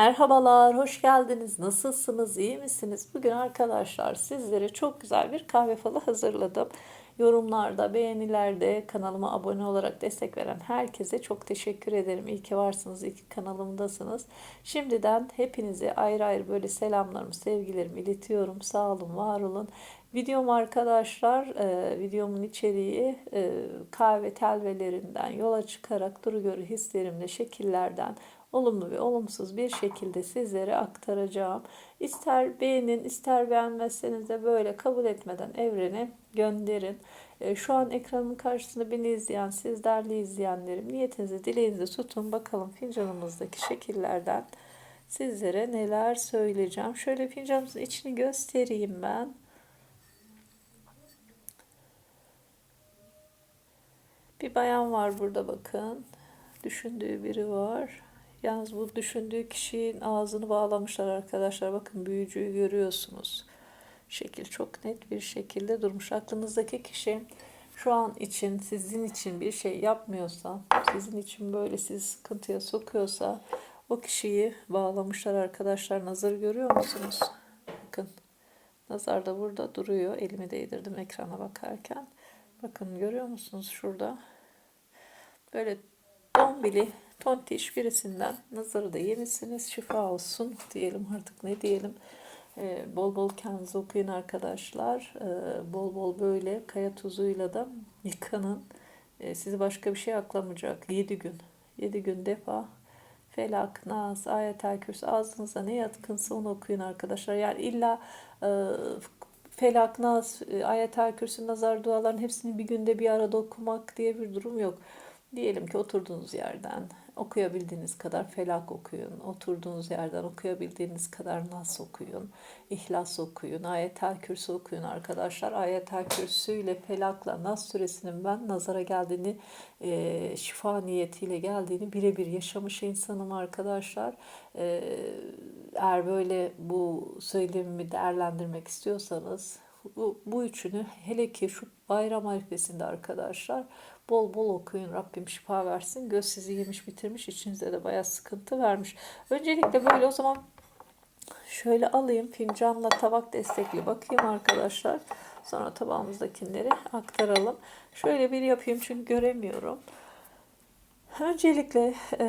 Merhabalar, hoş geldiniz. Nasılsınız, iyi misiniz? Bugün arkadaşlar sizlere çok güzel bir kahve falı hazırladım. Yorumlarda, beğenilerde kanalıma abone olarak destek veren herkese çok teşekkür ederim. İyi ki varsınız, iyi ki kanalımdasınız. Şimdiden hepinize ayrı ayrı böyle selamlarımı, sevgilerimi iletiyorum. Sağ olun, var olun. Videom arkadaşlar, e, videomun içeriği e, kahve telvelerinden yola çıkarak duru görü hislerimle şekillerden olumlu ve olumsuz bir şekilde sizlere aktaracağım. İster beğenin, ister beğenmezseniz de böyle kabul etmeden evrene gönderin. E, şu an ekranın karşısında beni izleyen, siz değerli izleyenlerim, niyetinizi, dileğinizi tutun. Bakalım fincanımızdaki şekillerden sizlere neler söyleyeceğim. Şöyle fincanımızın içini göstereyim ben. Bir bayan var burada bakın. Düşündüğü biri var. Yalnız bu düşündüğü kişinin ağzını bağlamışlar arkadaşlar. Bakın büyücüyü görüyorsunuz. Şekil çok net bir şekilde durmuş. Aklınızdaki kişi şu an için sizin için bir şey yapmıyorsa, sizin için böyle sizi sıkıntıya sokuyorsa o kişiyi bağlamışlar arkadaşlar. Nazar görüyor musunuz? Bakın. Nazar da burada duruyor. Elimi değdirdim ekrana bakarken. Bakın görüyor musunuz şurada? Böyle dombili tontiş birisinden nazarı da yenisiniz. Şifa olsun diyelim artık ne diyelim. Ee, bol bol kendinizi okuyun arkadaşlar. Ee, bol bol böyle kaya tuzuyla da yıkanın. Ee, sizi başka bir şey aklamayacak. 7 gün. 7 gün defa Felak, Nas, Ayet-el Kürsü ağzınıza ne yatkınsa onu okuyun arkadaşlar. Yani illa e, Felak, Nas, Ayet-el Kürsü, Nazar duaların hepsini bir günde bir arada okumak diye bir durum yok. Diyelim ki oturduğunuz yerden okuyabildiğiniz kadar felak okuyun. Oturduğunuz yerden okuyabildiğiniz kadar nas okuyun. İhlas okuyun. Ayetel Kürsü okuyun arkadaşlar. Ayetel Kürsü ile felakla nas suresinin ben nazara geldiğini, e, şifa niyetiyle geldiğini birebir yaşamış insanım arkadaşlar. E, eğer böyle bu söylemimi değerlendirmek istiyorsanız bu, bu üçünü hele ki şu bayram arifesinde arkadaşlar bol bol okuyun. Rabbim şifa versin. Göz sizi yemiş bitirmiş. içinizde de bayağı sıkıntı vermiş. Öncelikle böyle o zaman şöyle alayım. Fincanla tabak destekli bakayım arkadaşlar. Sonra tabağımızdakileri aktaralım. Şöyle bir yapayım çünkü göremiyorum. Öncelikle e,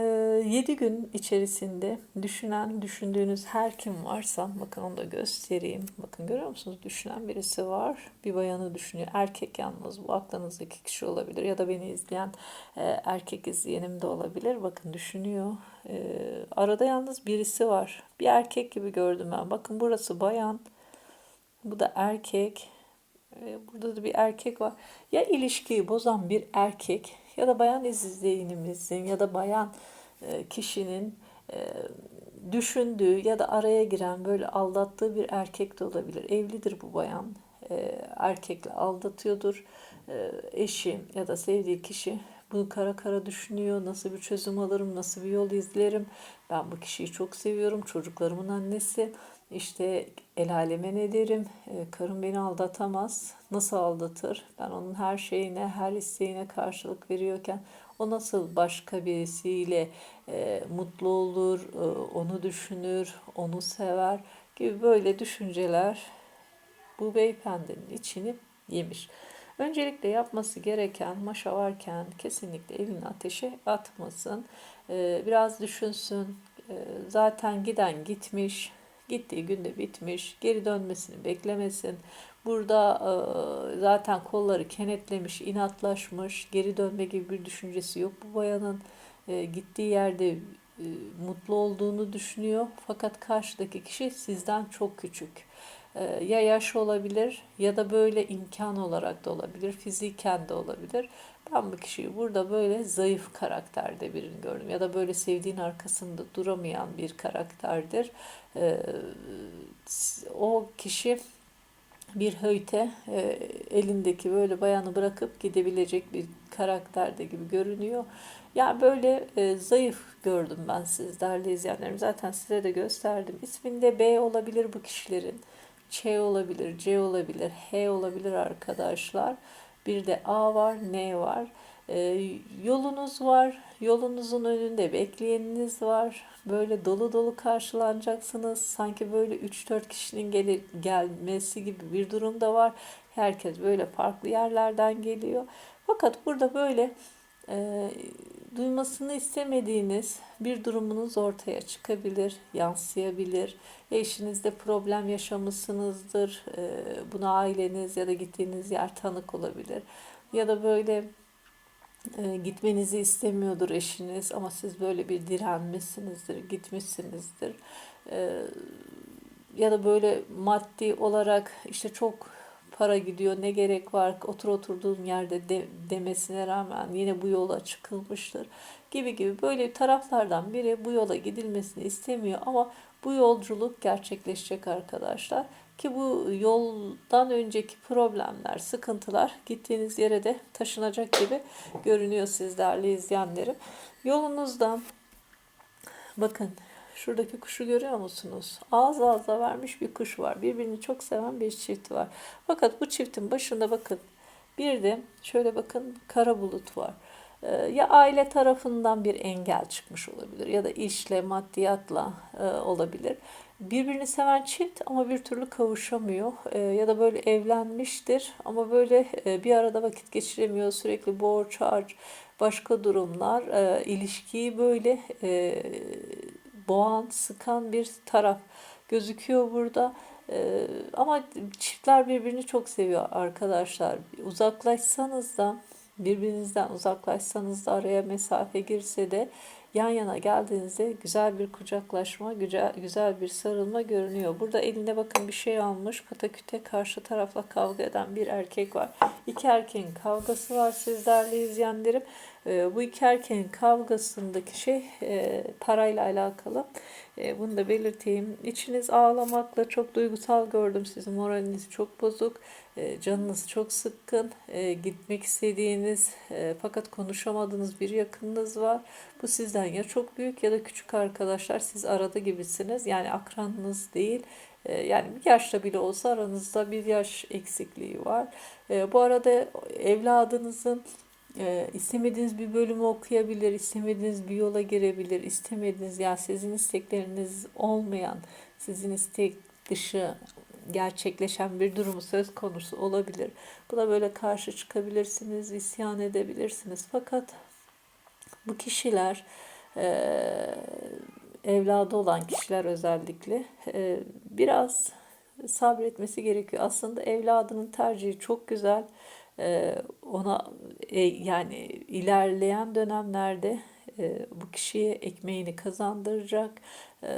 7 gün içerisinde düşünen, düşündüğünüz her kim varsa, bakın onu da göstereyim. Bakın görüyor musunuz? Düşünen birisi var. Bir bayanı düşünüyor. Erkek yalnız bu aklınızdaki kişi olabilir. Ya da beni izleyen e, erkek izleyenim de olabilir. Bakın düşünüyor. E, arada yalnız birisi var. Bir erkek gibi gördüm ben. Bakın burası bayan. Bu da erkek. E, burada da bir erkek var. Ya ilişkiyi bozan bir erkek ya da bayan izleyenimizin ya da bayan e, kişinin e, düşündüğü ya da araya giren böyle aldattığı bir erkek de olabilir. Evlidir bu bayan. E, erkekle aldatıyordur. Eşi ya da sevdiği kişi bunu kara kara düşünüyor. Nasıl bir çözüm alırım, nasıl bir yol izlerim. Ben bu kişiyi çok seviyorum. Çocuklarımın annesi. İşte el aleme ne derim? Karım beni aldatamaz. Nasıl aldatır? Ben onun her şeyine, her isteğine karşılık veriyorken o nasıl başka birisiyle e, mutlu olur, e, onu düşünür, onu sever gibi böyle düşünceler bu beyefendinin içini yemiş. Öncelikle yapması gereken maşa varken kesinlikle evini ateşe atmasın. Ee, biraz düşünsün. Ee, zaten giden gitmiş. Gittiği günde bitmiş. Geri dönmesini beklemesin. Burada e, zaten kolları kenetlemiş, inatlaşmış. Geri dönme gibi bir düşüncesi yok bu bayanın. E, gittiği yerde e, mutlu olduğunu düşünüyor. Fakat karşıdaki kişi sizden çok küçük ya yaş olabilir ya da böyle imkan olarak da olabilir, fiziken de olabilir. Ben bu kişiyi burada böyle zayıf karakterde birini gördüm ya da böyle sevdiğin arkasında duramayan bir karakterdir. Ee, o kişi bir höyte elindeki böyle bayanı bırakıp gidebilecek bir karakterde gibi görünüyor. Yani böyle e, zayıf gördüm ben siz değerli izleyenlerim. Zaten size de gösterdim. İsminde B olabilir bu kişilerin. Ç olabilir, C olabilir, H olabilir arkadaşlar. Bir de A var, N var. E, yolunuz var. Yolunuzun önünde bekleyeniniz var. Böyle dolu dolu karşılanacaksınız. Sanki böyle 3-4 kişinin gel gelmesi gibi bir durum da var. Herkes böyle farklı yerlerden geliyor. Fakat burada böyle e, duymasını istemediğiniz bir durumunuz ortaya çıkabilir, yansıyabilir. Eşinizde problem yaşamışsınızdır. E, buna aileniz ya da gittiğiniz yer tanık olabilir. Ya da böyle e, gitmenizi istemiyordur eşiniz ama siz böyle bir direnmişsinizdir, gitmişsinizdir. E, ya da böyle maddi olarak işte çok para gidiyor ne gerek var otur oturduğum yerde de, demesine rağmen yine bu yola çıkılmıştır gibi gibi böyle taraflardan biri bu yola gidilmesini istemiyor ama bu yolculuk gerçekleşecek arkadaşlar. Ki bu yoldan önceki problemler, sıkıntılar gittiğiniz yere de taşınacak gibi görünüyor sizlerle izleyenlerim. Yolunuzda bakın şuradaki kuşu görüyor musunuz? Ağız ağza vermiş bir kuş var. Birbirini çok seven bir çift var. Fakat bu çiftin başında bakın bir de şöyle bakın kara bulut var. Ee, ya aile tarafından bir engel çıkmış olabilir ya da işle, maddiyatla e, olabilir. Birbirini seven çift ama bir türlü kavuşamıyor e, ya da böyle evlenmiştir ama böyle e, bir arada vakit geçiremiyor sürekli borç harç başka durumlar ilişkiyi böyle boğan sıkan bir taraf gözüküyor burada. ama çiftler birbirini çok seviyor arkadaşlar. Uzaklaşsanız da birbirinizden uzaklaşsanız da araya mesafe girse de yan yana geldiğinizde güzel bir kucaklaşma, güzel, güzel bir sarılma görünüyor. Burada eline bakın bir şey almış. Pataküte karşı tarafla kavga eden bir erkek var. İki erkeğin kavgası var sizlerle izleyenlerim. E, bu iki erkeğin kavgasındaki şey e, parayla alakalı. E, bunu da belirteyim. İçiniz ağlamakla çok duygusal gördüm sizin moraliniz çok bozuk. E, canınız çok sıkkın. Gitmek istediğiniz fakat konuşamadığınız bir yakınınız var. Bu sizden ya çok büyük ya da küçük arkadaşlar. Siz arada gibisiniz. Yani akranınız değil. Yani bir yaşta bile olsa aranızda bir yaş eksikliği var. Bu arada evladınızın e, istemediğiniz bir bölümü okuyabilir, istemediğiniz bir yola girebilir, istemediğiniz yani sizin istekleriniz olmayan, sizin istek dışı gerçekleşen bir durumu söz konusu olabilir. Buna böyle karşı çıkabilirsiniz, isyan edebilirsiniz. Fakat bu kişiler e, evladı olan kişiler özellikle e, biraz sabretmesi gerekiyor. Aslında evladının tercihi çok güzel. E, ona e, yani ilerleyen dönemlerde e, bu kişiye ekmeğini kazandıracak. E,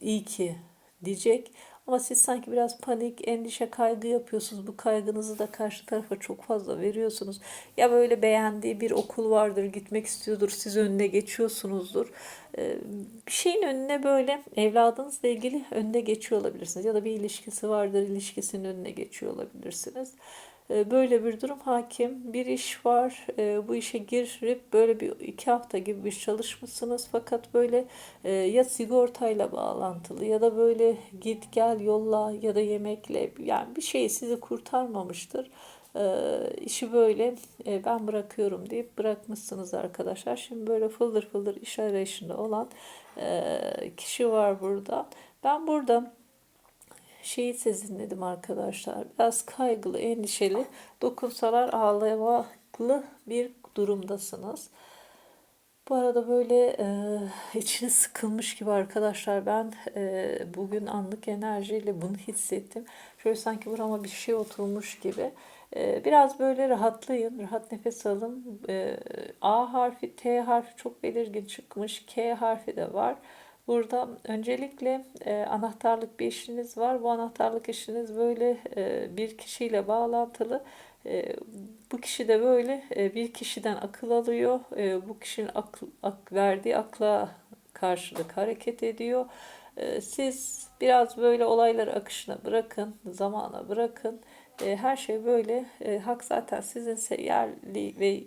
iyi ki diyecek. Ama siz sanki biraz panik, endişe, kaygı yapıyorsunuz. Bu kaygınızı da karşı tarafa çok fazla veriyorsunuz. Ya böyle beğendiği bir okul vardır, gitmek istiyordur, siz önüne geçiyorsunuzdur. Bir şeyin önüne böyle evladınızla ilgili önüne geçiyor olabilirsiniz. Ya da bir ilişkisi vardır, ilişkisinin önüne geçiyor olabilirsiniz. Ee, böyle bir durum hakim. Bir iş var. Ee, bu işe girip böyle bir iki hafta gibi bir çalışmışsınız. Fakat böyle e, ya sigortayla bağlantılı ya da böyle git gel yolla ya da yemekle yani bir şey sizi kurtarmamıştır. Ee, işi böyle e, ben bırakıyorum deyip bırakmışsınız arkadaşlar. Şimdi böyle fıldır fıldır iş arayışında olan e, kişi var burada. Ben burada şeyi sezinledim arkadaşlar. Biraz kaygılı, endişeli, dokunsalar ağlamaklı bir durumdasınız. Bu arada böyle e, içiniz sıkılmış gibi arkadaşlar ben e, bugün anlık enerjiyle bunu hissettim. Şöyle sanki burama bir şey oturmuş gibi. E, biraz böyle rahatlayın, rahat nefes alın. E, A harfi, T harfi çok belirgin çıkmış. K harfi de var. Burada öncelikle e, anahtarlık bir işiniz var. Bu anahtarlık işiniz böyle e, bir kişiyle bağlantılı. E, bu kişi de böyle e, bir kişiden akıl alıyor. E, bu kişinin akl, ak, verdiği akla karşılık hareket ediyor. E, siz biraz böyle olayları akışına bırakın, zamana bırakın. E, her şey böyle. E, hak zaten sizin yerli ve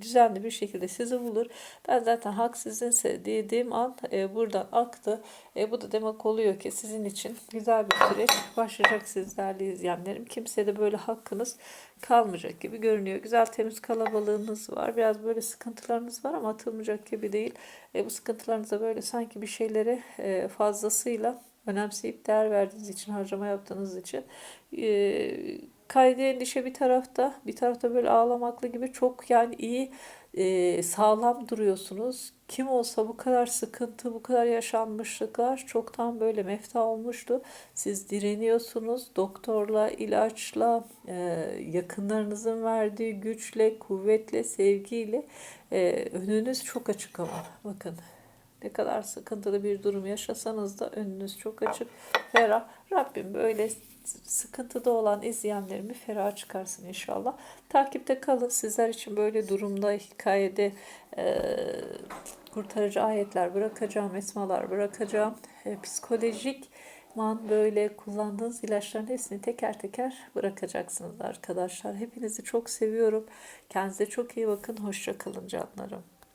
düzenli bir şekilde sizi bulur. Ben zaten hak sizinse dediğim an e, buradan aktı. E, bu da demek oluyor ki sizin için güzel bir süreç başlayacak sizlerle izleyenlerim. Kimseye de böyle hakkınız kalmayacak gibi görünüyor. Güzel temiz kalabalığınız var. Biraz böyle sıkıntılarınız var ama atılmayacak gibi değil. E, bu sıkıntılarınıza böyle sanki bir şeyleri e, fazlasıyla önemseyip değer verdiğiniz için, harcama yaptığınız için e, kaydı endişe bir tarafta, bir tarafta böyle ağlamaklı gibi çok yani iyi e, sağlam duruyorsunuz. Kim olsa bu kadar sıkıntı, bu kadar yaşanmışlıklar çoktan böyle mefta olmuştu. Siz direniyorsunuz doktorla, ilaçla, e, yakınlarınızın verdiği güçle, kuvvetle, sevgiyle e, önünüz çok açık ama bakın ne kadar sıkıntılı bir durum yaşasanız da önünüz çok açık, ferah. Rabbim böyle sıkıntıda olan izleyenlerimi ferah çıkarsın inşallah. Takipte kalın. Sizler için böyle durumda, hikayede e, kurtarıcı ayetler bırakacağım, esmalar bırakacağım. E, psikolojik man böyle kullandığınız ilaçların hepsini teker teker bırakacaksınız arkadaşlar. Hepinizi çok seviyorum. Kendinize çok iyi bakın. Hoşça kalın canlarım.